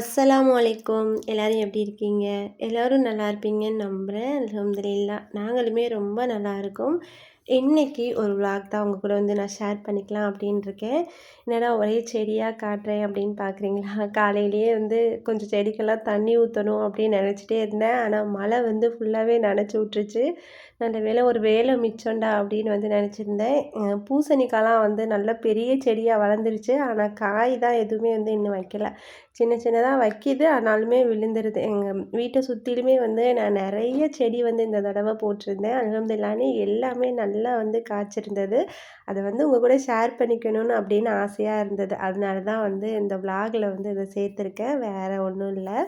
அஸ்ஸலாமு அலைக்கும். எல்லோரும் எப்படி இருக்கீங்க? எல்லோரும் நல்லா இருப்பீங்கன்னு நம்புகிறேன் அல்ஹம்துலில்லா. நாங்களுமே ரொம்ப நல்லா இருக்கோம். இன்றைக்கி ஒரு விளாக் தான் உங்கள் கூட வந்து நான் ஷேர் பண்ணிக்கலாம் அப்படின்னு இருக்கேன் என்னடா ஒரே செடியாக காட்டுறேன் அப்படின்னு பார்க்குறீங்களா காலையிலேயே வந்து கொஞ்சம் செடிக்கெல்லாம் தண்ணி ஊற்றணும் அப்படின்னு நினச்சிட்டே இருந்தேன். ஆனால் மழை வந்து ஃபுல்லாகவே நினச்சி விட்ருச்சு நல்ல வேலை ஒரு வேலை மிச்சம்டா அப்படின்னு வந்து நினச்சிருந்தேன். பூசணிக்காய்லாம் வந்து நல்ல பெரிய செடியாக வளர்ந்துருச்சு. ஆனால் காய் தான் எதுவுமே வந்து இன்னும் வைக்கல. சின்ன சின்னதாக வைக்கிது. ஆனாலுமே விழுந்துருது. எங்கள் வீட்டை சுற்றிலுமே வந்து நான் நிறைய செடி வந்து இந்த தடவை போட்டிருந்தேன். அலமதுல்லானே எல்லாமே நல்லா நல்லா வந்து காய்ச்சிருந்தது. அதை வந்து உங்கள் கூட ஷேர் பண்ணிக்கணும்னு அப்படின்னு ஆசையாக இருந்தது. அதனால தான் வந்து இந்த விலாகில் வந்து இதை சேர்த்துருக்கேன். வேறு ஒன்றும் இல்லை.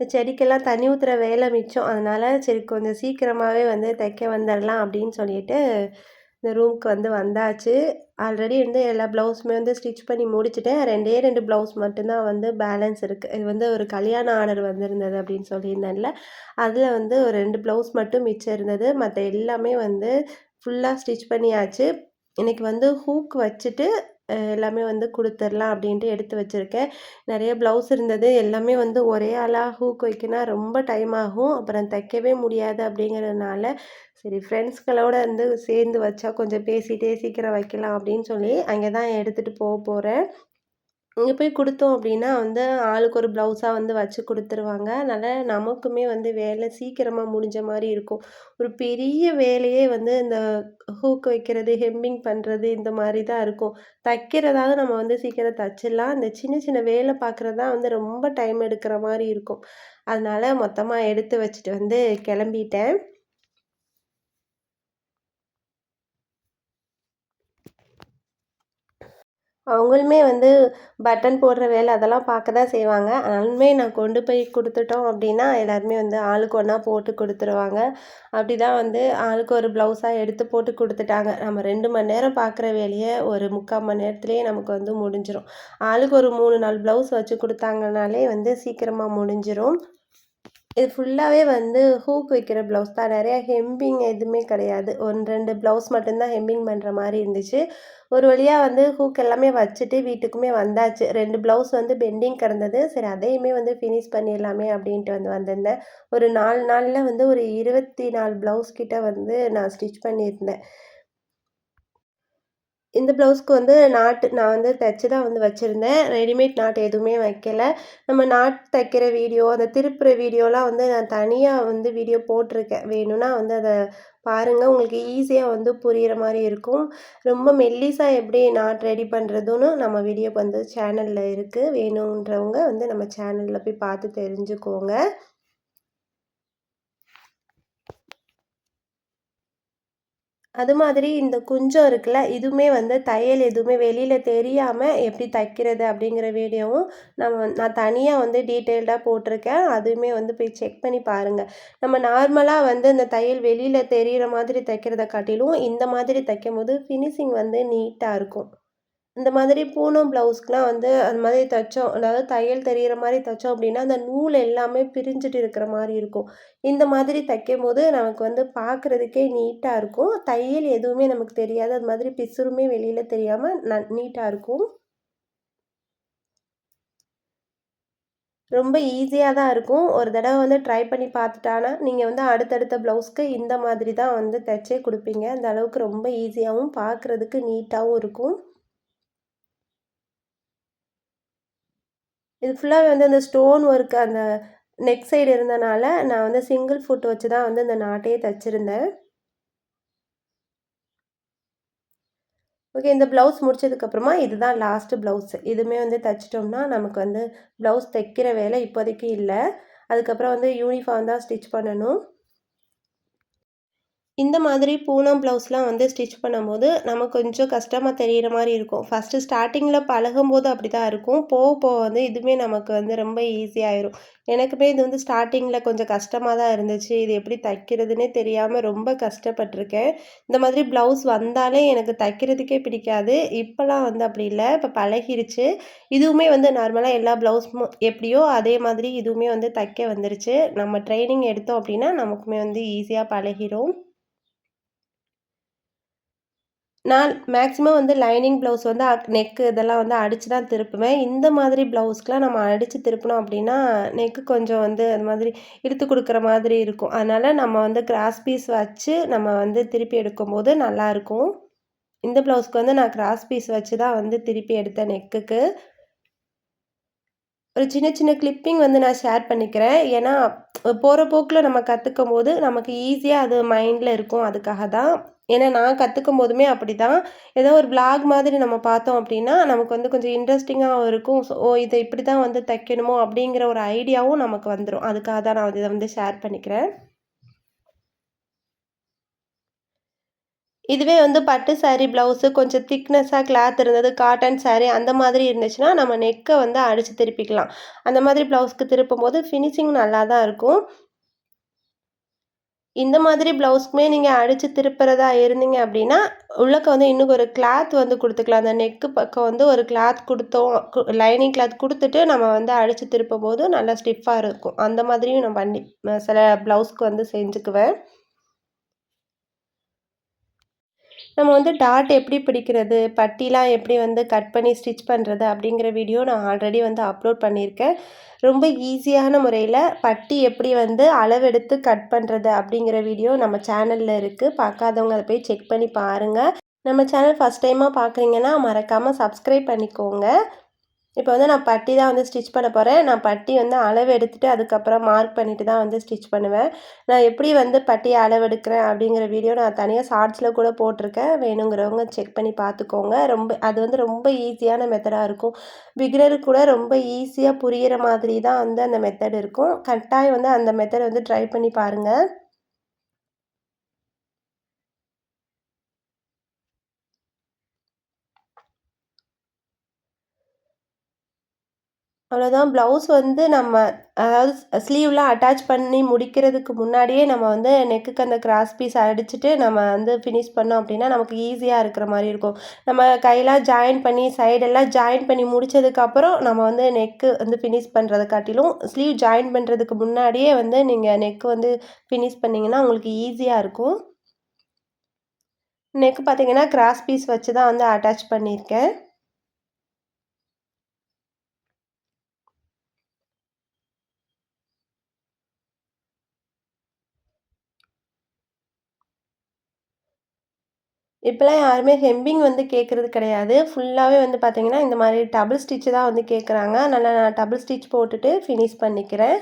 இந்த செடிக்கெல்லாம் தண்ணி ஊற்றுற வேலை மிச்சம். அதனால் சரி கொஞ்சம் சீக்கிரமாகவே வந்து தைக்க வந்துடலாம் அப்படின்னு சொல்லிட்டு இந்த ரூமுக்கு வந்து வந்தாச்சு. ஆல்ரெடி வந்து எல்லா ப்ளவுஸுமே வந்து ஸ்டிச் பண்ணி முடிச்சுட்டேன். ரெண்டே ரெண்டு ப்ளவுஸ் மட்டும்தான் வந்து பேலன்ஸ் இருக்குது இது வந்து ஒரு கல்யாண ஆர்டர் வந்திருந்தது அப்படின்னு சொல்லியிருந்தேன்ல. அதில் வந்து ஒரு ரெண்டு ப்ளவுஸ் மட்டும் மிச்சம் இருந்தது. மற்ற எல்லாமே வந்து ஃபுல்லாக ஸ்டிச் பண்ணியாச்சு. இன்றைக்கி வந்து ஹூக் வச்சுட்டு எல்லாமே வந்து கொடுத்துர்லாம் அப்படின்ட்டு எடுத்து வச்சுருக்கேன். நிறைய ப்ளவுஸ் இருந்தது. எல்லாமே வந்து ஒரே ஆளாக ஹூக் வைக்கினா ரொம்ப டைம் ஆகும். அப்புறம் தைக்கவே முடியாது அப்படிங்கிறதுனால சரி ஃப்ரெண்ட்ஸ்களோடு வந்து சேர்ந்து வச்சா கொஞ்சம் பேசிகிட்டே சீக்கிரம் வைக்கலாம் அப்படின்னு சொல்லி அங்கே தான் எடுத்துகிட்டு போக போகிறேன் இங்கே போய் கொடுத்தோம் அப்படின்னா வந்து ஆளுக்கு ஒரு ப்ளவுஸாக வந்து வச்சு கொடுத்துருவாங்க. அதனால் நமக்குமே வந்து வேலை சீக்கிரமாக முடிஞ்ச மாதிரி இருக்கும். ஒரு பெரிய வேலையே வந்து இந்த ஹூக் வைக்கிறது ஹெம்மிங் பண்ணுறது இந்த மாதிரி தான் இருக்கும். தைக்கிறதாவது நம்ம வந்து சீக்கிரம் தைச்சிடலாம். இந்த சின்ன சின்ன வேலை பார்க்குறது தான் வந்து ரொம்ப டைம் எடுக்கிற மாதிரி இருக்கும். அதனால் மொத்தமாக எடுத்து வச்சுட்டு வந்து கிளம்பிட்டேன். அவங்களுமே வந்து பட்டன் போடுற வேலை அதெல்லாம் பார்க்க தான் செய்வாங்க. ஆனாலுமே நான் கொண்டு போய் கொடுத்துட்டோம் அப்படின்னா எல்லாருமே வந்து ஆளுக்கு ஒன்றா போட்டு கொடுத்துருவாங்க. அப்படி தான் வந்து ஆளுக்கு ஒரு ப்ளவுஸாக எடுத்து போட்டு கொடுத்துட்டாங்க. நம்ம ரெண்டு மணி நேரம் பார்க்குற வேலையை ஒரு முக்கால் மணி நேரத்துலேயே நமக்கு வந்து முடிஞ்சிடும் ஆளுக்கு ஒரு மூணு நாலு ப்ளவுஸ் வச்சு கொடுத்தாங்கனாலே வந்து சீக்கிரமாக முடிஞ்சிடும் இது ஃபுல்லாகவே வந்து ஹூக் வைக்கிற ப்ளவுஸ் தான். நிறையா ஹெம்பிங் எதுவுமே கிடையாது. ஒன்று ரெண்டு ப்ளவுஸ் மட்டும்தான் ஹெம்பிங் பண்ணுற மாதிரி இருந்துச்சு. ஒரு வழியாக வந்து ஹூக் எல்லாமே வச்சுட்டு வீட்டுக்குமே வந்தாச்சு. ரெண்டு ப்ளவுஸ் வந்து பெண்டிங் கிடந்தது. சரி அதையுமே வந்து ஃபினிஷ் பண்ணிடலாமே அப்படின்ட்டு வந்து வந்திருந்தேன். ஒரு நாலு நாளில் வந்து ஒரு இருபத்தி நாலு ப்ளவுஸ் கிட்ட வந்து நான் ஸ்டிச் பண்ணியிருந்தேன். இந்த ப்ளவுஸ்க்கு வந்து நாட்டு நான் வந்து தைச்சி தான் வந்து வச்சுருந்தேன். ரெடிமேட் நாட்டு எதுவுமே வைக்கல. நம்ம நாட் தைக்கிற வீடியோ அந்த திருப்புற வீடியோலாம் வந்து நான் தனியாக வந்து வீடியோ போட்டிருக்கேன். வேணும்னா வந்து அதை பாருங்கள் உங்களுக்கு ஈஸியாக வந்து புரிகிற மாதிரி இருக்கும். ரொம்ப மெல்லிஸாக எப்படி நாட் ரெடி பண்ணுறதுன்னு நம்ம வீடியோ வந்து சேனலில் இருக்குது வேணுன்றவங்க வந்து நம்ம சேனலில் போய் பார்த்து தெரிஞ்சுக்கோங்க. அது மாதிரி இந்த குஞ்சம் இருக்குல்ல இதுவுமே வந்து தையல் எதுவுமே வெளியில் தெரியாமல் எப்படி தைக்கிறது அப்படிங்கிற வீடியோவும் நம்ம நான் தனியாக வந்து டீட்டெயில்டாக போட்டிருக்கேன். அதுவுமே வந்து போய் செக் பண்ணி பாருங்கள் நம்ம நார்மலாக வந்து இந்த தையல் வெளியில் தெரிகிற மாதிரி தைக்கிறத காட்டிலும் இந்த மாதிரி தைக்கும் போது ஃபினிஷிங் வந்து நீட்டாக இருக்கும். இந்த மாதிரி பூனம் ப்ளவுஸ்க்குலாம் வந்து அந்த மாதிரி தைச்சோம். அதாவது தையல் தெரிகிற மாதிரி தைச்சோம் அப்படின்னா அந்த நூல் எல்லாமே பிரிஞ்சுட்டு இருக்கிற மாதிரி இருக்கும். இந்த மாதிரி தைக்கும் போது நமக்கு வந்து பார்க்குறதுக்கே நீட்டாக இருக்கும். தையல் எதுவுமே நமக்கு தெரியாது. அது மாதிரி பிசுருமே வெளியில் தெரியாமல் ந நீட்டாக இருக்கும். ரொம்ப ஈஸியாக தான் இருக்கும். ஒரு தடவை வந்து ட்ரை பண்ணி பார்த்துட்டானா நீங்கள் வந்து அடுத்தடுத்த ப்ளவுஸ்க்கு இந்த மாதிரி தான் வந்து தைச்சே கொடுப்பீங்க. அந்த அளவுக்கு ரொம்ப ஈஸியாகவும் பார்க்குறதுக்கு நீட்டாகவும் இருக்கும். இது ஃபுல்லாகவே வந்து அந்த ஸ்டோன் ஒர்க் அந்த நெக் சைடு இருந்தனால நான் வந்து சிங்கிள் ஃபுட் வச்சு தான் வந்து இந்த நாட்டையே தைச்சிருந்தேன். ஓகே இந்த ப்ளவுஸ் முடிச்சதுக்கப்புறமா இதுதான் லாஸ்ட்டு ப்ளவுஸ் இதுவுமே வந்து தைச்சிட்டோம்னா நமக்கு வந்து ப்ளவுஸ் தைக்கிற வேலை இப்போதைக்கு இல்லை. அதுக்கப்புறம் வந்து யூனிஃபார்ம் தான் ஸ்டிச் பண்ணணும். இந்த மாதிரி பூனம் ப்ளவுஸ்லாம் வந்து ஸ்டிச் பண்ணும்போது நமக்கு கொஞ்சம் கஷ்டமாக தெரிகிற மாதிரி இருக்கும். ஃபஸ்ட்டு ஸ்டார்டிங்கில் பழகும்போது அப்படி தான் இருக்கும். போக போக வந்து இதுவுமே நமக்கு வந்து ரொம்ப ஈஸியாகிடும் எனக்குமே இது வந்து ஸ்டார்டிங்கில் கொஞ்சம் கஷ்டமாக தான் இருந்துச்சு. இது எப்படி தைக்கிறதுனே தெரியாமல் ரொம்ப கஷ்டப்பட்டிருக்கேன். இந்த மாதிரி ப்ளவுஸ் வந்தாலே எனக்கு தைக்கிறதுக்கே பிடிக்காது. இப்போலாம் வந்து அப்படி இல்லை. இப்போ பழகிருச்சு. இதுவுமே வந்து நார்மலாக எல்லா ப்ளவுஸும் எப்படியோ அதே மாதிரி இதுவுமே வந்து தைக்க வந்துருச்சு. நம்ம ட்ரைனிங் எடுத்தோம் அப்படின்னா நமக்குமே வந்து ஈஸியாக பழகிடும் நான் மேக்ஸிமம் வந்து லைனிங் ப்ளவுஸ் வந்து அக் நெக்கு இதெல்லாம் வந்து அடித்து தான் திருப்புவேன். இந்த மாதிரி ப்ளவுஸ்க்கெலாம் நம்ம அடித்து திருப்பினோம் அப்படின்னா நெக்கு கொஞ்சம் வந்து அது மாதிரி இழுத்து கொடுக்குற மாதிரி இருக்கும். அதனால் நம்ம வந்து கிராஸ் பீஸ் வச்சு நம்ம வந்து திருப்பி எடுக்கும்போது நல்லாயிருக்கும் இந்த ப்ளவுஸ்க்கு வந்து நான் கிராஸ் பீஸ் வச்சு தான் வந்து திருப்பி எடுத்தேன் நெக்குக்கு ஒரு சின்ன சின்ன கிளிப்பிங் வந்து நான் ஷேர் பண்ணிக்கிறேன். ஏன்னா போகிற போக்கில் நம்ம கற்றுக்கும் போது நமக்கு ஈஸியாக அது மைண்டில் இருக்கும். அதுக்காக தான். ஏன்னா நான் கற்றுக்கும் போதுமே அப்படி தான் ஏதோ ஒரு பிளாக் மாதிரி நம்ம பார்த்தோம் அப்படின்னா நமக்கு வந்து கொஞ்சம் இன்ட்ரெஸ்டிங்காகவும் இருக்கும். ஸோ ஓ இதை இப்படி தான் வந்து தைக்கணுமோ அப்படிங்கிற ஒரு ஐடியாவும் நமக்கு வந்துடும் அதுக்காக தான் நான் இதை வந்து ஷேர் பண்ணிக்கிறேன். இதுவே வந்து பட்டு சாரீ ப்ளவுஸு கொஞ்சம் திக்னஸாக கிளாத் இருந்தது காட்டன் சாரீ அந்த மாதிரி இருந்துச்சுன்னா நம்ம நெக்கை வந்து அடித்து திருப்பிக்கலாம். அந்த மாதிரி ப்ளவுஸ்க்கு திருப்பும் போது ஃபினிஷிங் நல்லா தான் இருக்கும். இந்த மாதிரி ப்ளவுஸ்க்குமே நீங்கள் அடித்து திருப்புறதா இருந்தீங்க அப்படின்னா உள்ளக்க வந்து இன்னும் ஒரு கிளாத் வந்து கொடுத்துக்கலாம். அந்த நெக்கு பக்கம் வந்து ஒரு கிளாத் கொடுத்தோம். லைனிங் கிளாத் கொடுத்துட்டு நம்ம வந்து அடித்து திருப்பும் போது நல்லா ஸ்டிஃபாக இருக்கும். அந்த மாதிரியும் நான் பண்ணி சில ப்ளவுஸ்க்கு வந்து செஞ்சுக்குவேன். நம்ம வந்து டாட் எப்படி பிடிக்கிறது பட்டிலாம் எப்படி வந்து கட் பண்ணி ஸ்டிச் பண்ணுறது அப்படிங்கிற வீடியோ நான் ஆல்ரெடி வந்து அப்லோட் பண்ணியிருக்கேன். ரொம்ப ஈஸியான முறையில் பட்டி எப்படி வந்து அளவெடுத்து கட் பண்ணுறது அப்படிங்கிற வீடியோ நம்ம சேனலில் இருக்குது பார்க்காதவங்க அதை போய் செக் பண்ணி பாருங்கள் நம்ம சேனல் ஃபஸ்ட் டைமாக பார்க்குறீங்கன்னா மறக்காமல் சப்ஸ்கிரைப் பண்ணிக்கோங்க. இப்போ வந்து நான் பட்டி தான் வந்து ஸ்டிச் பண்ண போகிறேன் நான் பட்டி வந்து அளவு எடுத்துகிட்டு அதுக்கப்புறம் மார்க் பண்ணிவிட்டு தான் வந்து ஸ்டிச் பண்ணுவேன். நான் எப்படி வந்து பட்டியை அளவு எடுக்கிறேன் அப்படிங்கிற வீடியோ நான் தனியாக ஷார்ட்ஸில் கூட போட்டிருக்கேன். வேணுங்கிறவங்க செக் பண்ணி பார்த்துக்கோங்க. ரொம்ப அது வந்து ரொம்ப ஈஸியான மெத்தடாக இருக்கும். பிகினருக்கு கூட ரொம்ப ஈஸியாக புரிகிற மாதிரி தான் வந்து அந்த மெத்தட் இருக்கும். கட்டாயம் வந்து அந்த மெத்தட் வந்து ட்ரை பண்ணி பாருங்கள் அவ்வளோதான் ப்ளவுஸ் வந்து நம்ம அதாவது ஸ்லீவ்லாம் அட்டாச் பண்ணி முடிக்கிறதுக்கு முன்னாடியே நம்ம வந்து நெக்குக்கு அந்த கிராஸ் பீஸ் அடிச்சுட்டு நம்ம வந்து ஃபினிஷ் பண்ணோம் அப்படின்னா நமக்கு ஈஸியாக இருக்கிற மாதிரி இருக்கும். நம்ம கையெல்லாம் ஜாயின் பண்ணி சைடெல்லாம் ஜாயின் பண்ணி முடித்ததுக்கப்புறம் நம்ம வந்து நெக்கு வந்து ஃபினிஷ் பண்ணுறதை காட்டிலும் ஸ்லீவ் ஜாயின் பண்ணுறதுக்கு முன்னாடியே வந்து நீங்கள் நெக்கு வந்து ஃபினிஷ் பண்ணிங்கன்னா உங்களுக்கு ஈஸியாக இருக்கும். நெக்கு பார்த்தீங்கன்னா கிராஸ் பீஸ் வச்சு தான் வந்து அட்டாச் பண்ணியிருக்கேன். இப்போலாம் யாருமே ஹெம்பிங் வந்து கேட்குறது கிடையாது. ஃபுல்லாகவே வந்து பார்த்திங்கன்னா இந்த மாதிரி டபுள் ஸ்டிச்சு தான் வந்து கேட்குறாங்க அதனால் நான் டபுள் ஸ்டிச் போட்டுட்டு ஃபினிஷ் பண்ணிக்கிறேன்.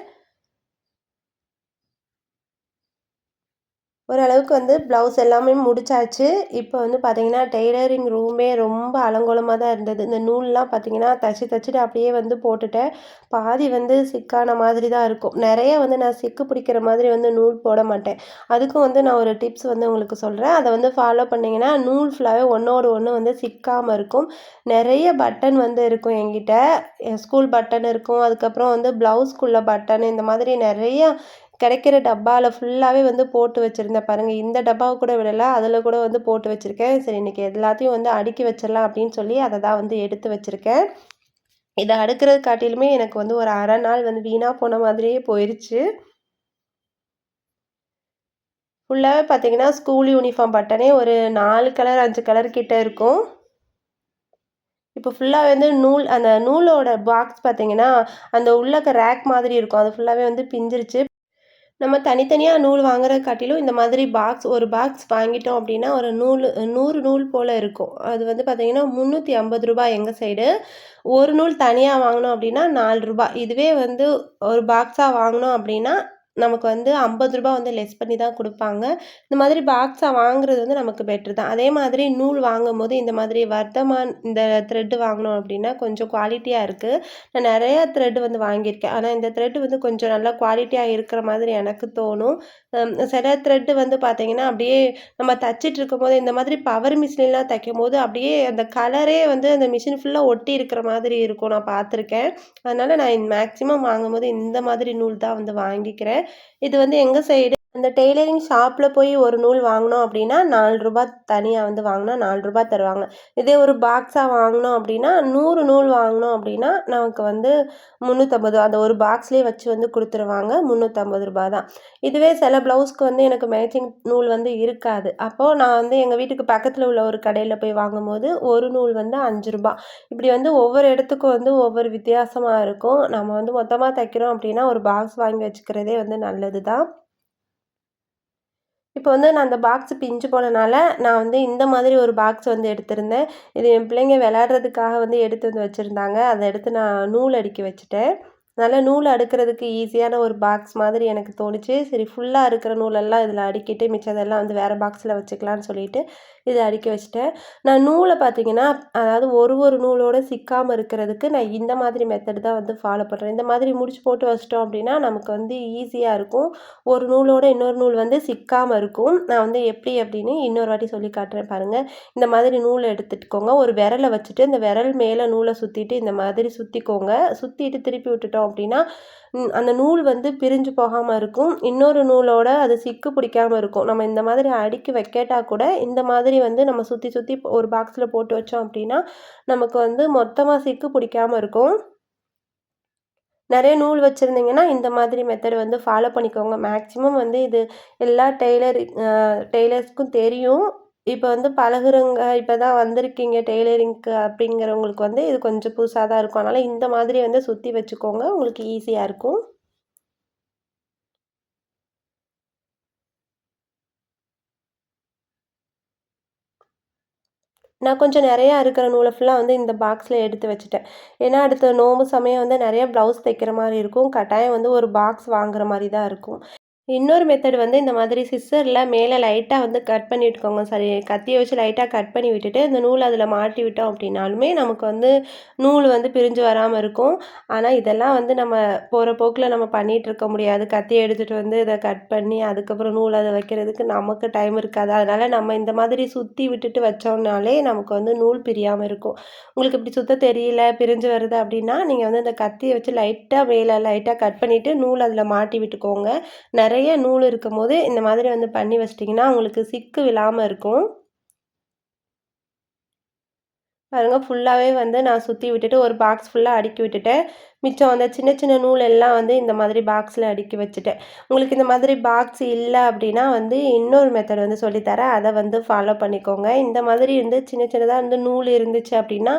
ஓரளவுக்கு வந்து ப்ளவுஸ் எல்லாமே முடிச்சாச்சு. இப்போ வந்து பார்த்திங்கன்னா டெய்லரிங் ரூமே ரொம்ப அலங்கோலமாக தான் இருந்தது. இந்த நூல்லாம் பார்த்திங்கன்னா தச்சு தச்சுட்டு அப்படியே வந்து போட்டுட்டேன். பாதி வந்து சிக்கான மாதிரி தான் இருக்கும். நிறைய வந்து நான் சிக்கு பிடிக்கிற மாதிரி வந்து நூல் போட மாட்டேன். அதுக்கும் வந்து நான் ஒரு டிப்ஸ் வந்து உங்களுக்கு சொல்கிறேன் அதை வந்து ஃபாலோ பண்ணிங்கன்னா நூல் ஃபுல்லாகவே ஒன்றோடு ஒன்று வந்து சிக்காமல் இருக்கும். நிறைய பட்டன் வந்து இருக்கும் என்கிட்ட. ஸ்கூல் பட்டன் இருக்கும். அதுக்கப்புறம் வந்து ப்ளவுஸ்க்குள்ள பட்டன் இந்த மாதிரி நிறைய கிடைக்கிற டப்பாவில் ஃபுல்லாகவே வந்து போட்டு வச்சுருந்தேன். பாருங்கள் இந்த டப்பாவை கூட விடலை அதில் கூட வந்து போட்டு வச்சுருக்கேன். சரி இன்றைக்கி எல்லாத்தையும் வந்து அடுக்கி வச்சிடலாம் அப்படின்னு சொல்லி அதை தான் வந்து எடுத்து வச்சுருக்கேன். இதை அடுக்கிறது காட்டிலுமே எனக்கு வந்து ஒரு அரை நாள் வந்து வீணாக போன மாதிரியே போயிடுச்சு ஃபுல்லாகவே பார்த்தீங்கன்னா ஸ்கூல் யூனிஃபார்ம் பட்டனே ஒரு நாலு கலர் அஞ்சு கலர் கிட்டே இருக்கும். இப்போ ஃபுல்லாக வந்து நூல் அந்த நூலோட பாக்ஸ் பார்த்தீங்கன்னா அந்த உள்ளக்க ரேக் மாதிரி இருக்கும். அது ஃபுல்லாகவே வந்து பிஞ்சிருச்சு. நம்ம தனித்தனியாக நூல் வாங்குறத காட்டிலும் இந்த மாதிரி பாக்ஸ் ஒரு பாக்ஸ் வாங்கிட்டோம் அப்படின்னா ஒரு நூல் நூறு நூல் போல் இருக்கும். அது வந்து பார்த்திங்கன்னா முந்நூற்றி ஐம்பது ரூபாய் எங்கள் சைடு ஒரு நூல் தனியாக வாங்கினோம் அப்படின்னா நாலு ரூபாய். இதுவே வந்து ஒரு பாக்ஸாக வாங்கினோம் அப்படின்னா நமக்கு வந்து ஐம்பது ரூபா வந்து லெஸ் பண்ணி தான் கொடுப்பாங்க. இந்த மாதிரி பாக்ஸாக வாங்குறது வந்து நமக்கு பெட்ரு தான். அதே மாதிரி நூல் வாங்கும் போது இந்த மாதிரி வர்த்தமான் இந்த த்ரெட்டு வாங்கினோம் அப்படின்னா கொஞ்சம் குவாலிட்டியாக இருக்குது நான் நிறையா த்ரெட்டு வந்து வாங்கியிருக்கேன். ஆனால் இந்த த்ரெட்டு வந்து கொஞ்சம் நல்லா குவாலிட்டியாக இருக்கிற மாதிரி எனக்கு தோணும். சில த்ரெட்டு வந்து பார்த்திங்கன்னா அப்படியே நம்ம தச்சிட்டு இருக்கும் போது இந்த மாதிரி பவர் மிஷின்லாம் தைக்கும் போது அப்படியே அந்த கலரே வந்து அந்த மிஷின் ஃபுல்லாக ஒட்டி இருக்கிற மாதிரி இருக்கும். நான் பார்த்துருக்கேன். அதனால் நான் மேக்ஸிமம் வாங்கும்போது இந்த மாதிரி நூல் தான் வந்து வாங்கிக்கிறேன். இது வந்து எங்கள் சைடு அந்த டெய்லரிங் ஷாப்பில் போய் ஒரு நூல் வாங்கினோம் அப்படின்னா நாலு ரூபா தனியாக வந்து வாங்கினா நாலு ரூபா தருவாங்க. இதே ஒரு பாக்ஸாக வாங்கினோம் அப்படின்னா நூறு நூல் வாங்கினோம் அப்படின்னா நமக்கு வந்து முந்நூற்றம்பது அந்த ஒரு பாக்ஸ்லேயே வச்சு வந்து கொடுத்துருவாங்க. முந்நூற்றம்பது ரூபா தான். இதுவே சில ப்ளவுஸ்க்கு வந்து எனக்கு மேட்சிங் நூல் வந்து இருக்காது. அப்போது நான் வந்து எங்கள் வீட்டுக்கு பக்கத்தில் உள்ள ஒரு கடையில் போய் வாங்கும்போது ஒரு நூல் வந்து அஞ்சு ரூபா இப்படி வந்து ஒவ்வொரு இடத்துக்கும் வந்து ஒவ்வொரு வித்தியாசமாக இருக்கும். நம்ம வந்து மொத்தமாக தைக்கிறோம் அப்படின்னா ஒரு பாக்ஸ் வாங்கி வச்சுக்கிறதே வந்து நல்லது தான் இப்போ வந்து நான் அந்த பாக்ஸ் பிஞ்சு போனனால நான் வந்து இந்த மாதிரி ஒரு பாக்ஸ் வந்து எடுத்திருந்தேன். இது என் பிள்ளைங்க விளையாடுறதுக்காக வந்து எடுத்து வந்து வச்சுருந்தாங்க. அதை எடுத்து நான் நூல் அடுக்கி வச்சுட்டேன். நல்லா நூல் அடுக்கிறதுக்கு ஈஸியான ஒரு பாக்ஸ் மாதிரி எனக்கு தோணுச்சு. சரி ஃபுல்லாக இருக்கிற நூலெல்லாம் இதில் அடுக்கிட்டு மிச்சதெல்லாம் வந்து வேறு பாக்ஸில் வச்சுக்கலான்னு சொல்லிட்டு இதை அடுக்கி வச்சுட்டேன். நான் நூலை பார்த்தீங்கன்னா அதாவது ஒரு ஒரு நூலோடு சிக்காமல் இருக்கிறதுக்கு நான் இந்த மாதிரி மெத்தட் தான் வந்து ஃபாலோ பண்ணுறேன் இந்த மாதிரி முடிச்சு போட்டு வச்சிட்டோம் அப்படின்னா நமக்கு வந்து ஈஸியாக இருக்கும். ஒரு நூலோட இன்னொரு நூல் வந்து சிக்காமல் இருக்கும். நான் வந்து எப்படி அப்படின்னு இன்னொரு வாட்டி சொல்லி காட்டுறேன் பாருங்கள் இந்த மாதிரி நூலை எடுத்துட்டுக்கோங்க. ஒரு விரலை வச்சுட்டு இந்த விரல் மேலே நூலை சுற்றிட்டு இந்த மாதிரி சுற்றிக்கோங்க சுற்றிட்டு திருப்பி விட்டுட்டோம் அப்படின்னா அந்த நூல் வந்து பிரிஞ்சு போகாமல் இருக்கும். இன்னொரு நூலோட அது சிக்கு பிடிக்காமல் இருக்கும். நம்ம இந்த மாதிரி அடுக்கி வைக்கட்டா கூட இந்த மாதிரி வந்து நம்ம சுற்றி சுற்றி ஒரு பாக்ஸில் போட்டு வச்சோம் அப்படின்னா நமக்கு வந்து மொத்தமாக சிக்கு பிடிக்காமல் இருக்கும். நிறைய நூல் வச்சுருந்தீங்கன்னா இந்த மாதிரி மெத்தட் வந்து ஃபாலோ பண்ணிக்கோங்க. மேக்ஸிமம் வந்து இது எல்லா டெய்லர் டெய்லர்ஸ்க்கும் தெரியும். இப்போ வந்து பழகுறவங்க இப்போ தான் வந்திருக்கீங்க டெய்லரிங்க்கு அப்படிங்கிறவங்களுக்கு வந்து இது கொஞ்சம் புதுசாக தான் இருக்கும். அதனால் இந்த மாதிரி வந்து சுற்றி வச்சுக்கோங்க. உங்களுக்கு ஈஸியாக இருக்கும். நான் கொஞ்சம் நிறையா இருக்கிற நூலை ஃபுல்லாக வந்து இந்த பாக்ஸில் எடுத்து வச்சுட்டேன். ஏன்னா அடுத்த நோம்பு சமயம் வந்து நிறைய ப்ளவுஸ் தைக்கிற மாதிரி இருக்கும். கட்டாயம் வந்து ஒரு பாக்ஸ் வாங்குற மாதிரி தான் இருக்கும். இன்னொரு மெத்தட் வந்து இந்த மாதிரி சிஸ்டரில் மேலே லைட்டாக வந்து கட் பண்ணி விட்டுக்கோங்க. சரி கத்தியை வச்சு லைட்டாக கட் பண்ணி விட்டுட்டு இந்த நூல் அதில் மாட்டி விட்டோம் அப்படின்னாலுமே நமக்கு வந்து நூல் வந்து பிரிஞ்சு வராமல் இருக்கும். ஆனால் இதெல்லாம் வந்து நம்ம போகிற போக்கில் நம்ம பண்ணிகிட்டு இருக்க முடியாது. கத்தியை எடுத்துகிட்டு வந்து இதை கட் பண்ணி அதுக்கப்புறம் நூல் அதை வைக்கிறதுக்கு நமக்கு டைம் இருக்காது. அதனால் நம்ம இந்த மாதிரி சுற்றி விட்டுட்டு வச்சோம்னாலே நமக்கு வந்து நூல் பிரியாமல் இருக்கும். உங்களுக்கு இப்படி சுத்த தெரியல பிரிஞ்சு வருது அப்படின்னா நீங்கள் வந்து இந்த கத்தியை வச்சு லைட்டாக மேலே லைட்டாக கட் பண்ணிவிட்டு நூல் அதில் மாட்டி விட்டுக்கோங்க. நிறைய நிறைய நூல் இருக்கும் போது இந்த மாதிரி வந்து பண்ணி வச்சிட்டிங்கன்னா உங்களுக்கு சிக்கு விழாமல் இருக்கும். பாருங்கள் ஃபுல்லாகவே வந்து நான் சுற்றி விட்டுட்டு ஒரு பாக்ஸ் ஃபுல்லாக அடுக்கி விட்டுட்டேன். மிச்சம் அந்த சின்ன சின்ன நூல் எல்லாம் வந்து இந்த மாதிரி பாக்ஸில் அடுக்கி வச்சுட்டேன். உங்களுக்கு இந்த மாதிரி பாக்ஸ் இல்லை அப்படின்னா வந்து இன்னொரு மெத்தட் வந்து சொல்லித்தரேன். அதை வந்து ஃபாலோ பண்ணிக்கோங்க. இந்த மாதிரி வந்து சின்ன சின்னதாக வந்து நூல் இருந்துச்சு அப்படின்னா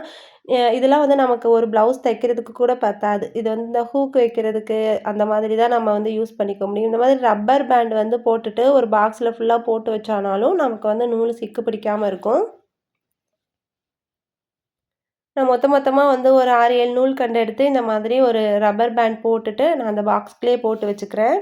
இதெல்லாம் வந்து நமக்கு ஒரு ப்ளவுஸ் தைக்கிறதுக்கு கூட பத்தாது. இது வந்து இந்த ஹூக் வைக்கிறதுக்கு அந்த மாதிரி தான் நம்ம வந்து யூஸ் பண்ணிக்க முடியும். இந்த மாதிரி ரப்பர் பேண்ட் வந்து போட்டுட்டு ஒரு பாக்ஸில் ஃபுல்லாக போட்டு வச்சானாலும் நமக்கு வந்து நூல் சிக்கு பிடிக்காமல் இருக்கும். நான் மொத்த மொத்தமாக வந்து ஒரு ஆறு ஏழு நூல் கண்டு எடுத்து இந்த மாதிரி ஒரு ரப்பர் பேண்ட் போட்டுட்டு நான் அந்த பாக்ஸ்க்குள்ளேயே போட்டு வச்சுக்கிறேன்.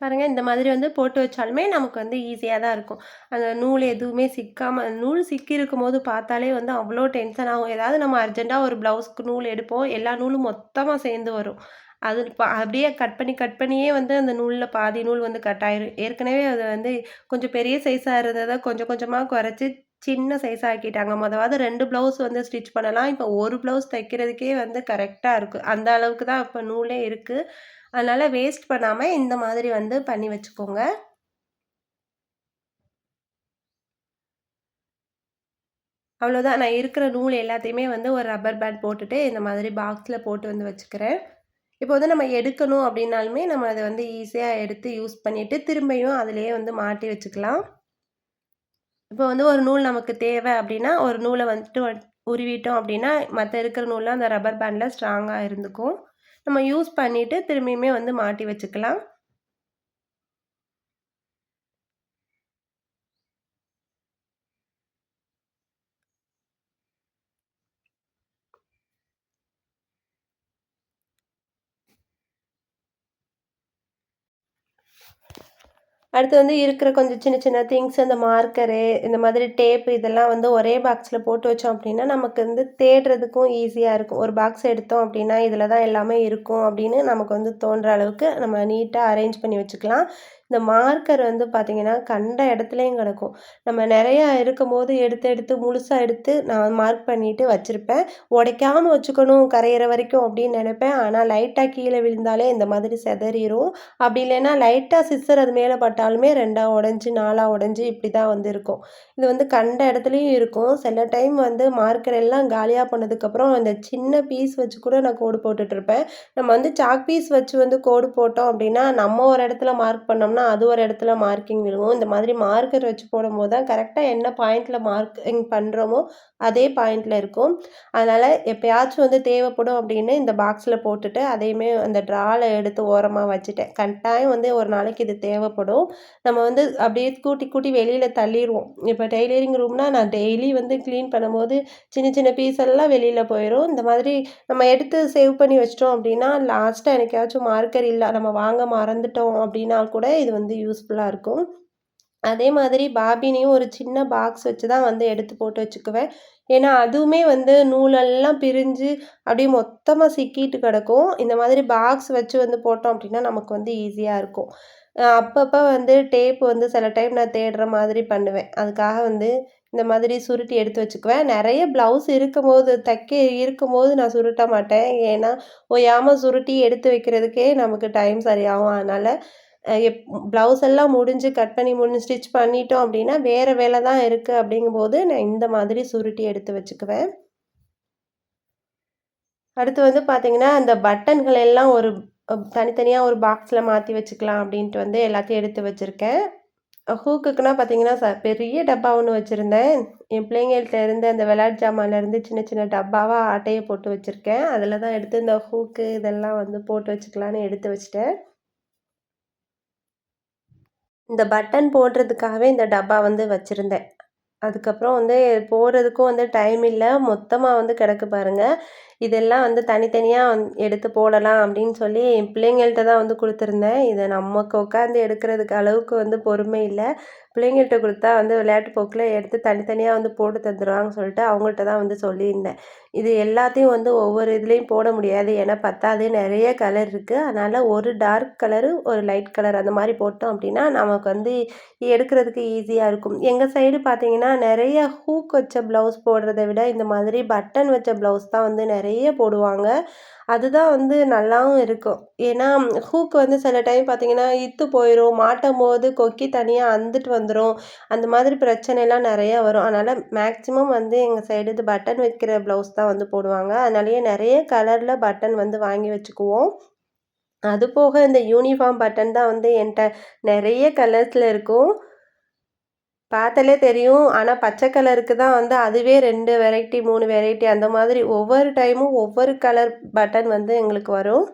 பாருங்கள் இந்த மாதிரி வந்து போட்டு வச்சாலுமே நமக்கு வந்து ஈஸியாக தான் இருக்கும். அந்த நூல் எதுவுமே சிக்காமல் நூல் சிக்கி இருக்கும் போது பார்த்தாலே வந்து அவ்வளோ டென்ஷன் ஆகும். ஏதாவது நம்ம அர்ஜெண்ட்டாக ஒரு ப்ளவுஸ்க்கு நூல் எடுப்போம் எல்லா நூலும் மொத்தமாக சேர்ந்து வரும். அது அப்படியே கட் பண்ணி கட் பண்ணியே வந்து அந்த நூலில் பாதி நூல் வந்து கட் ஆயிரும். ஏற்கனவே அது வந்து கொஞ்சம் பெரிய சைஸாக இருந்ததை கொஞ்சம் கொஞ்சமாக குறைச்சி சின்ன சைஸ் ஆக்கிட்டாங்க. மொதவாவது ரெண்டு ப்ளவுஸ் வந்து ஸ்டிச் பண்ணலாம். இப்போ ஒரு ப்ளவுஸ் தைக்கிறதுக்கே வந்து கரெக்டாக இருக்குது அந்த அளவுக்கு தான் இப்போ நூலே இருக்குது அதனால் வேஸ்ட் பண்ணாமல் இந்த மாதிரி வந்து பண்ணி வச்சுக்கோங்க. அவ்வளோதான் நான் இருக்கிற நூல் எல்லாத்தையுமே வந்து ஒரு ரப்பர் பேண்ட் போட்டுட்டு இந்த மாதிரி பாக்ஸில் போட்டு வந்து வச்சுக்கிறேன். இப்போ வந்து நம்ம எடுக்கணும் அப்படின்னாலுமே நம்ம அதை வந்து ஈஸியாக எடுத்து யூஸ் பண்ணிவிட்டு திரும்பியும் அதிலேயே வந்து மாட்டி வச்சுக்கலாம். இப்போ வந்து ஒரு நூல் நமக்கு தேவை அப்படின்னா ஒரு நூலை வந்துட்டு உருவிட்டோம் அப்படின்னா மற்ற இருக்கிற நூல்லாம் அந்த ரப்பர் பேண்டில் ஸ்ட்ராங்காக இருந்துக்கும். நம்ம யூஸ் பண்ணிவிட்டு திரும்பியுமே வந்து மாட்டி வச்சுக்கலாம். அடுத்து வந்து இருக்கிற கொஞ்சம் சின்ன சின்ன திங்ஸ் இந்த மார்க்கரு இந்த மாதிரி டேப்பு இதெல்லாம் வந்து ஒரே பாக்ஸில் போட்டு வச்சோம் அப்படின்னா நமக்கு வந்து தேடுறதுக்கும் ஈஸியாக இருக்கும். ஒரு பாக்ஸ் எடுத்தோம் அப்படின்னா இதில் தான் எல்லாமே இருக்கும் அப்படின்னு நமக்கு வந்து தோன்ற அளவுக்கு நம்ம நீட்டாக அரேஞ்ச் பண்ணி வச்சுக்கலாம். இந்த மார்க்கர் வந்து பார்த்திங்கன்னா கண்ட இடத்துலையும் கிடக்கும். நம்ம நிறையா இருக்கும்போது எடுத்து எடுத்து முழுசாக எடுத்து நான் மார்க் பண்ணிவிட்டு வச்சுருப்பேன். உடைக்காமல் வச்சுக்கணும் கரையிற வரைக்கும் அப்படின்னு நினைப்பேன். ஆனால் லைட்டாக கீழே விழுந்தாலே இந்த மாதிரி செதறிடும் அப்படி இல்லைன்னா லைட்டாக சிஸ்டர் அது மேலே பட்டாலுமே ரெண்டாக உடஞ்சி நாலாக உடஞ்சி இப்படி தான் வந்து இருக்கும். இது வந்து கண்ட இடத்துலையும் இருக்கும். சில டைம் வந்து மார்க்கர் எல்லாம் காலியாக பண்ணதுக்கப்புறம் அந்த சின்ன பீஸ் வச்சு கூட நான் கோடு போட்டுட்ருப்பேன் நம்ம வந்து சாக் பீஸ் வச்சு வந்து கோடு போட்டோம் அப்படின்னா நம்ம ஒரு இடத்துல மார்க் பண்ணோம்னா அது ஒரு இடத்துல மார்க்கிங் விழுவும். இந்த மாதிரி மார்க்கர் வச்சு போடும்போது தான் கரெக்டாக என்ன பாயிண்டில் மார்க்கிங் பண்ணுறோமோ அதே பாயிண்டில் இருக்கும். அதனால் எப்போயாச்சும் வந்து தேவைப்படும் அப்படின்னு இந்த பாக்ஸில் போட்டுட்டு அதையுமே அந்த ட்ராவில் எடுத்து ஓரமாக வச்சுட்டேன். கட்டாயம் வந்து ஒரு நாளைக்கு இது தேவைப்படும். நம்ம வந்து அப்படியே கூட்டி கூட்டி வெளியில் தள்ளிடுவோம் இப்போ டெய்லரிங் ரூம்னால் நான் டெய்லி வந்து க்ளீன் பண்ணும்போது சின்ன சின்ன பீஸ் எல்லாம் வெளியில் போயிடும் இந்த மாதிரி நம்ம எடுத்து சேவ் பண்ணி வச்சிட்டோம் அப்படின்னா லாஸ்ட்டாக எனக்காச்சும் மார்க்கர் இல்லை நம்ம வாங்க மறந்துட்டோம் அப்படின்னா கூட இது வந்து யூஸ்ஃபுல்லாக இருக்கும். அதே மாதிரி பாபினையும் ஒரு சின்ன பாக்ஸ் வச்சு தான் வந்து எடுத்து போட்டு வச்சுக்குவேன். ஏன்னா அதுவுமே வந்து நூலெல்லாம் பிரிஞ்சு அப்படியே மொத்தமாக சிக்கிட்டு கிடக்கும். இந்த மாதிரி பாக்ஸ் வச்சு வந்து போட்டோம் அப்படின்னா நமக்கு வந்து ஈஸியாக இருக்கும். அப்பப்போ வந்து டேப் வந்து சில டைம் நான் தேடுற மாதிரி பண்ணுவேன். அதுக்காக வந்து இந்த மாதிரி சுருட்டி எடுத்து வச்சுக்குவேன். நிறைய ப்ளவுஸ் இருக்கும்போது தைக்க இருக்கும்போது நான் சுருட்ட மாட்டேன். ஏன்னா ஓயாமல் சுருட்டி எடுத்து வைக்கிறதுக்கே நமக்கு டைம் சரியாகும். அதனால் எப் ப்ளவுஸ் எல்லாம் முடிஞ்சு கட் பண்ணி முடிஞ்சு ஸ்டிச் பண்ணிட்டோம் அப்படின்னா வேறு வேலை தான் இருக்குது அப்படிங்கும்போது நான் இந்த மாதிரி சுருட்டி எடுத்து வச்சுக்குவேன். அடுத்து வந்து பார்த்திங்கன்னா அந்த பட்டன்கள் எல்லாம் ஒரு தனித்தனியாக ஒரு பாக்ஸில் மாற்றி வச்சுக்கலாம் அப்படின்ட்டு வந்து எல்லாத்தையும் எடுத்து வச்சுருக்கேன். ஹூக்குக்குன்னா பார்த்தீங்கன்னா ச பெரிய டப்பா ஒன்று வச்சுருந்தேன். என் பிள்ளைங்கள்ட்ட இருந்து அந்த விளையாட்டு ஜாமான்லேருந்து சின்ன சின்ன டப்பாவாக ஆட்டையை போட்டு வச்சுருக்கேன். அதில் தான் எடுத்து இந்த ஹூக்கு இதெல்லாம் வந்து போட்டு வச்சுக்கலான்னு எடுத்து வச்சுட்டேன். இந்த பட்டன் போடுறதுக்காகவே இந்த டப்பா வந்து வச்சுருந்தேன். அதுக்கப்புறம் வந்து போடுறதுக்கும் வந்து டைம் இல்லை. மொத்தமாக வந்து கிடக்கு பாருங்கள் இதெல்லாம் வந்து தனித்தனியாக வந் எடுத்து போடலாம் அப்படின்னு சொல்லி என் பிள்ளைங்கள்ட்ட தான் வந்து கொடுத்துருந்தேன். இதை நமக்கு உட்காந்து எடுக்கிறதுக்கு அளவுக்கு வந்து பொறுமை இல்லை. பிள்ளைங்கள்ட்ட கொடுத்தா வந்து விளையாட்டு போக்கில் எடுத்து தனித்தனியாக வந்து போட்டு தந்துடுவாங்கன்னு சொல்லிட்டு அவங்கள்ட்ட தான் வந்து சொல்லியிருந்தேன். இது எல்லாத்தையும் வந்து ஒவ்வொரு இதுலேயும் போட முடியாது. ஏன்னா பத்தாது. நிறைய கலர் இருக்குது அதனால் ஒரு டார்க் கலரு ஒரு லைட் கலர் அந்த மாதிரி போட்டோம் அப்படின்னா நமக்கு வந்து எடுக்கிறதுக்கு ஈஸியாக இருக்கும். எங்கள் சைடு பார்த்தீங்கன்னா நிறைய ஹூக் வச்ச ப்ளவுஸ் போடுறத விட இந்த மாதிரி பட்டன் வச்ச ப்ளவுஸ் தான் வந்து நிறைய போடுவாங்க. அதுதான் வந்து நல்லாவும் இருக்கும். ஏன்னா ஹூக் வந்து சில டைம் பார்த்தீங்கன்னா இத்து போயிடும் மாட்டும் போது கொக்கி தனியாக அந்துட்டு வந்துடும் அந்த மாதிரி பிரச்சனைலாம் நிறையா வரும். அதனால் மேக்ஸிமம் வந்து எங்கள் சைடு இது பட்டன் வைக்கிற ப்ளவுஸ் தான் வந்து போடுவாங்க. அதனாலேயே நிறைய கலரில் பட்டன் வந்து வாங்கி வச்சுக்குவோம். அது போக இந்த யூனிஃபார்ம் பட்டன் தான் வந்து என்கிட்ட நிறைய கலர்ஸில் இருக்கும். பார்த்தாலே தெரியும். ஆனால் பச்சை கலருக்கு தான் வந்து அதுவே ரெண்டு வெரைட்டி மூணு வெரைட்டி அந்த மாதிரி ஒவ்வொரு டைமும் ஒவ்வொரு கலர் பட்டன் வந்து எங்களுக்கு வரும்.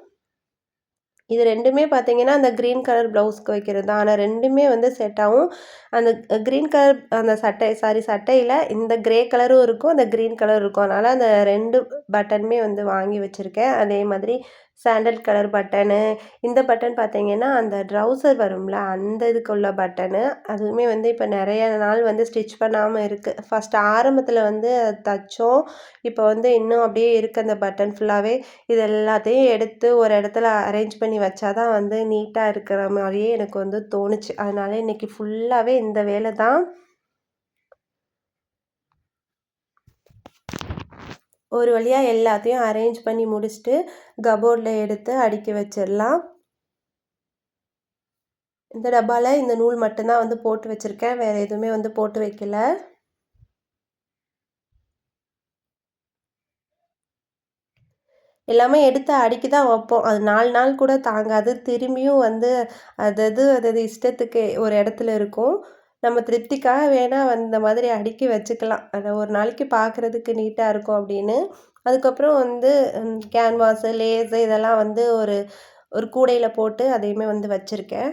இது ரெண்டுமே பார்த்தீங்கன்னா அந்த க்ரீன் கலர் ப்ளவுஸ்க்கு வைக்கிறது தான். ஆனால் ரெண்டுமே வந்து செட் ஆகும் அந்த க்ரீன் கலர் அந்த சட்டை சாரி சட்டையில் இந்த க்ரே கலரும் இருக்கும் அந்த க்ரீன் கலர் இருக்கும். அதனால் அந்த ரெண்டு பட்டனுமே வந்து வாங்கி வச்சுருக்கேன். அதே மாதிரி சாண்டல் கலர் பட்டனு இந்த பட்டன் பார்த்தீங்கன்னா அந்த ட்ரௌசர் வரும்ல அந்த இதுக்குள்ள பட்டனு அதுவுமே வந்து இப்போ நிறைய நாள் வந்து ஸ்டிச் பண்ணாமல் இருக்குது ஃபஸ்ட் ஆரம்பத்தில் வந்து தைச்சோம். இப்போ வந்து இன்னும் அப்படியே இருக்குது அந்த பட்டன் ஃபுல்லாகவே இது எல்லாத்தையும் எடுத்து ஒரு இடத்துல அரேஞ்ச் பண்ணி வச்சா தான் வந்து நீட்டாக இருக்கிற மாதிரியே எனக்கு வந்து தோணுச்சு. அதனால இன்றைக்கி ஃபுல்லாகவே இந்த வேலை தான் ஒரு வழியாக எல்லாத்தையும் அரேஞ்ச் பண்ணி முடிச்சுட்டு கபோர்டில் எடுத்து அடுக்கி வச்சிடலாம். இந்த டப்பாவில் இந்த நூல் மட்டும்தான் வந்து போட்டு வச்சுருக்கேன். வேறு எதுவுமே வந்து போட்டு வைக்கல. எல்லாமே எடுத்து அடுக்கி தான் வைப்போம். அது நாலு நாள் கூட தாங்காது. திரும்பியும் வந்து அது அது அது இஷ்டத்துக்கு ஒரு இடத்துல இருக்கும். நம்ம திருப்திக்காக வேணால் அந்த மாதிரி அடுக்கி வச்சுக்கலாம். அதை ஒரு நாளைக்கு பார்க்குறதுக்கு நீட்டாக இருக்கும் அப்படின்னு. அதுக்கப்புறம் வந்து கேன்வாஸு லேஸு இதெல்லாம் வந்து ஒரு ஒரு கூடையில் போட்டு அதையுமே வந்து வச்சுருக்கேன்.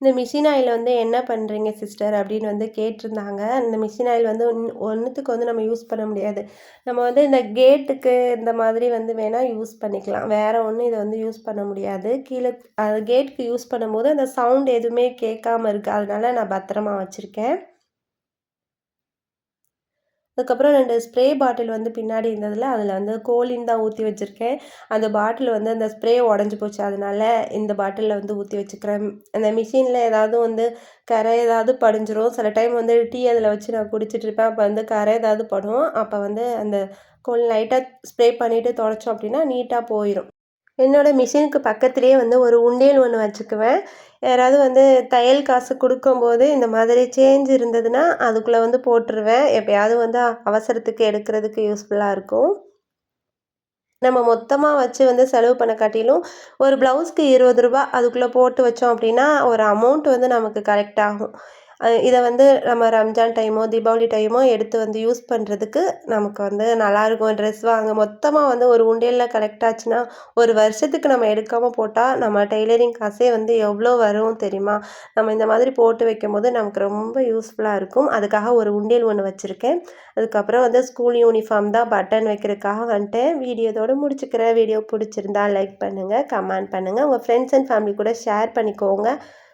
இந்த மிஷின் ஆயில் வந்து என்ன பண்ணுறீங்க சிஸ்டர் அப்படின்னு வந்து கேட்டிருந்தாங்க. இந்த மிஷின் ஆயில் வந்து ஒன்றுத்துக்கு வந்து நம்ம யூஸ் பண்ண முடியாது. நம்ம வந்து இந்த கேட்டுக்கு இந்த மாதிரி வந்து வேணால் யூஸ் பண்ணிக்கலாம். வேறு ஒன்றும் இதை வந்து யூஸ் பண்ண முடியாது. கீழே அது கேட்டுக்கு யூஸ் பண்ணும்போது அந்த சவுண்ட் எதுவுமே கேட்காம இருக்குது அதனால நான் பத்திரமா வச்சுருக்கேன். அதுக்கப்புறம் ரெண்டு ஸ்ப்ரே பாட்டில் வந்து பின்னாடி இருந்ததில் அதில் வந்து கோலின் தான் ஊற்றி வச்சுருக்கேன். அந்த பாட்டில் வந்து அந்த ஸ்ப்ரே உடஞ்சி போச்சு. அதனால இந்த பாட்டிலில் வந்து ஊற்றி வச்சுக்கிறேன். அந்த மிஷினில் ஏதாவது வந்து கரை ஏதாவது படிஞ்சிரும். சில டைம் வந்து டீ அதில் வச்சு நான் குடிச்சிட்ருப்பேன் அப்போ வந்து கரை ஏதாவது படும். அப்போ வந்து அந்த கோல் லைட்டாக ஸ்ப்ரே பண்ணிவிட்டு தொடச்சோம் அப்படின்னா நீட்டாக போயிடும் என்னோடய மிஷினுக்கு பக்கத்துலேயே வந்து ஒரு உண்டியல் ஒன்று வச்சுக்குவேன். யாராவது வந்து தையல் காசு கொடுக்கும்போது இந்த மாதிரி சேஞ்ச் இருந்ததுன்னா அதுக்குள்ளே வந்து போட்டுருவேன். எப்போயாவது வந்து அவசரத்துக்கு எடுக்கிறதுக்கு யூஸ்ஃபுல்லாக இருக்கும். நம்ம மொத்தமாக வச்சு வந்து செலவு பண்ண காட்டிலும் ஒரு ப்ளவுஸ்க்கு இருபது ரூபா அதுக்குள்ளே போட்டு வச்சோம் அப்படின்னா ஒரு அமௌண்ட் வந்து நமக்கு கரெக்ட் ஆகும். இதை வந்து நம்ம ரம்ஜான் டைமோ தீபாவளி டைமோ எடுத்து வந்து யூஸ் பண்ணுறதுக்கு நமக்கு வந்து நல்லாயிருக்கும் ட்ரெஸ் வாங்க மொத்தமாக வந்து ஒரு உண்டியலில் கலெக்ட் ஆச்சுன்னா ஒரு வருஷத்துக்கு நம்ம எடுக்காமல் போட்டால் நம்ம டெய்லரிங் காசே வந்து எவ்வளோ வரும் தெரியுமா? நம்ம இந்த மாதிரி போட்டு வைக்கும் போது நமக்கு ரொம்ப யூஸ்ஃபுல்லாக இருக்கும். அதுக்காக ஒரு உண்டியல் ஒன்று வச்சுருக்கேன். அதுக்கப்புறம் வந்து ஸ்கூல் யூனிஃபார்ம் தான் பட்டன் வைக்கிறதுக்காக வந்துட்டேன். வீடியோதோடு முடிச்சுக்கிறேன். வீடியோ பிடிச்சிருந்தா லைக் பண்ணுங்கள் கமெண்ட் பண்ணுங்கள் உங்கள் ஃப்ரெண்ட்ஸ் அண்ட் ஃபேமிலி கூட ஷேர் பண்ணிக்கோங்க.